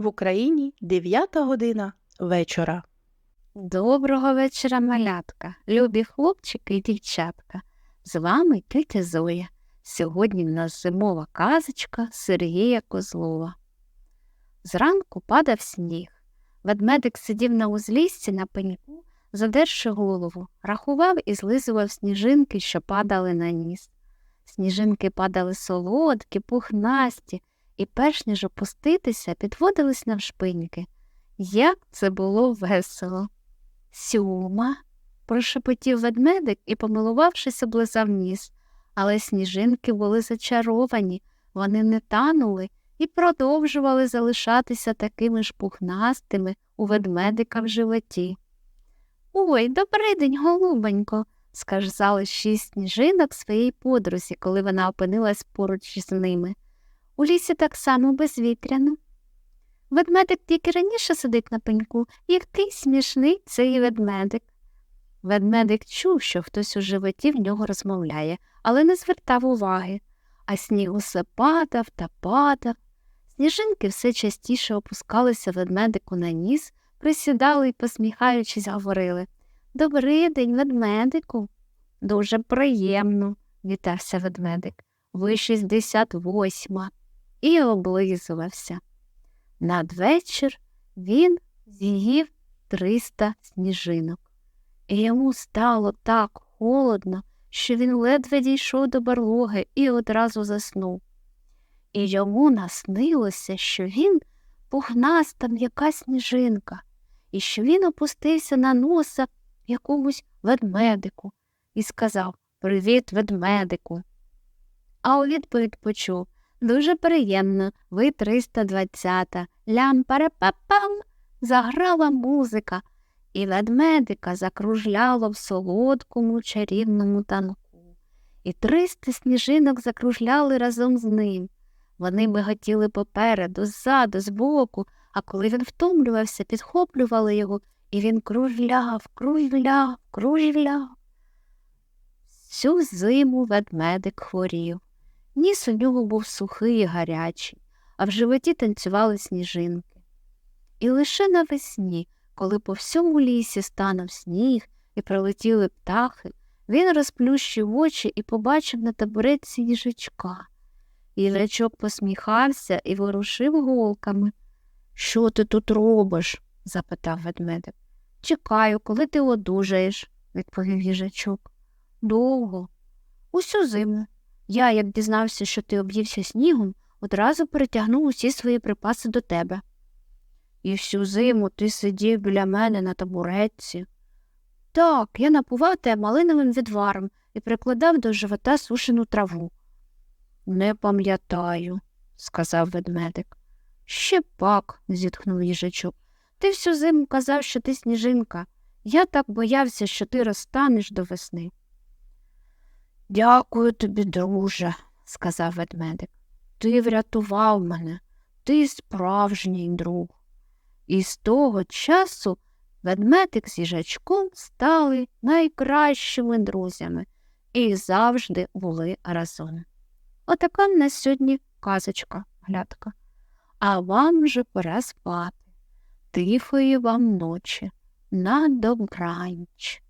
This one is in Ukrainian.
В Україні 9 година вечора. Доброго вечора, малятка, любі хлопчики і дівчатка. З вами тетя Зоя. Сьогодні в нас зимова казочка Сергія Козлова. Зранку падав сніг. Ведмедик сидів на узліссі на пеньку, задерши голову, рахував і злизував сніжинки, що падали на ніс. Сніжинки падали солодкі, пухнасті, і, перш ніж опуститися, підводились навшпиньки. Як це було весело. Сьома, прошепотів ведмедик і, помилувавшись, облизав ніс. Але сніжинки були зачаровані, вони не танули і продовжували залишатися такими ж пухнастими у ведмедика в животі. Ой, добрий день, голубенько, сказали шість сніжинок своїй подрузі, коли вона опинилась поруч із ними. У лісі так само безвітряно. Ведмедик тільки раніше сидить на пеньку, як ти смішний цей ведмедик. Ведмедик чув, що хтось у животі в нього розмовляє, але не звертав уваги, а сніг усе падав та падав. Сніжинки все частіше опускалися ведмедику на ніс, присідали і, посміхаючись, говорили Добрий день, ведмедику. Дуже приємно, вітався ведмедик. Ви шістдесят восьма. І облизувався. Надвечір він з'їв триста сніжинок, і йому стало так холодно, що він ледве дійшов до барлоги і одразу заснув. І йому наснилося, що він пухнаста м'яка сніжинка, і що він опустився на носа якомусь ведмедику і сказав Привіт, ведмедику. А у відповідь почув Дуже приємно, ви 320-та. Лям-парапапам заграла музика, і ведмедика закружляло в солодкому чарівному танку. І триста сніжинок закружляли разом з ним. Вони миготіли попереду, ззаду, збоку, а коли він втомлювався, підхоплювали його, і він кружляв, кружляв, кружляв. Всю зиму ведмедик хворів. Ніс у нього був сухий і гарячий, а в животі танцювали сніжинки. І лише навесні, коли по всьому лісі станув сніг і прилетіли птахи, він розплющив очі і побачив на табуретці їжачка. Їжачок посміхався і ворушив голками. Що ти тут робиш? запитав ведмедик. Чекаю, коли ти одужаєш, відповів їжачок. Довго. Усю зиму. Я, як дізнався, що ти об'ївся снігом, одразу перетягнув усі свої припаси до тебе. І всю зиму ти сидів біля мене на табуретці. Так, я напував тебе малиновим відваром і прикладав до живота сушену траву. Не пам'ятаю, сказав ведмедик. Ще пак, зітхнув їжачок. Ти всю зиму казав, що ти сніжинка. Я так боявся, що ти розтанеш до весни. Дякую тобі, друже, сказав ведмедик. Ти врятував мене, ти справжній друг. І з того часу ведмедик з їжачком стали найкращими друзями і завжди були разом. Отака в нас сьогодні казочка, глядка. А вам же пора спати. Тихої вам ночі, на добраніч.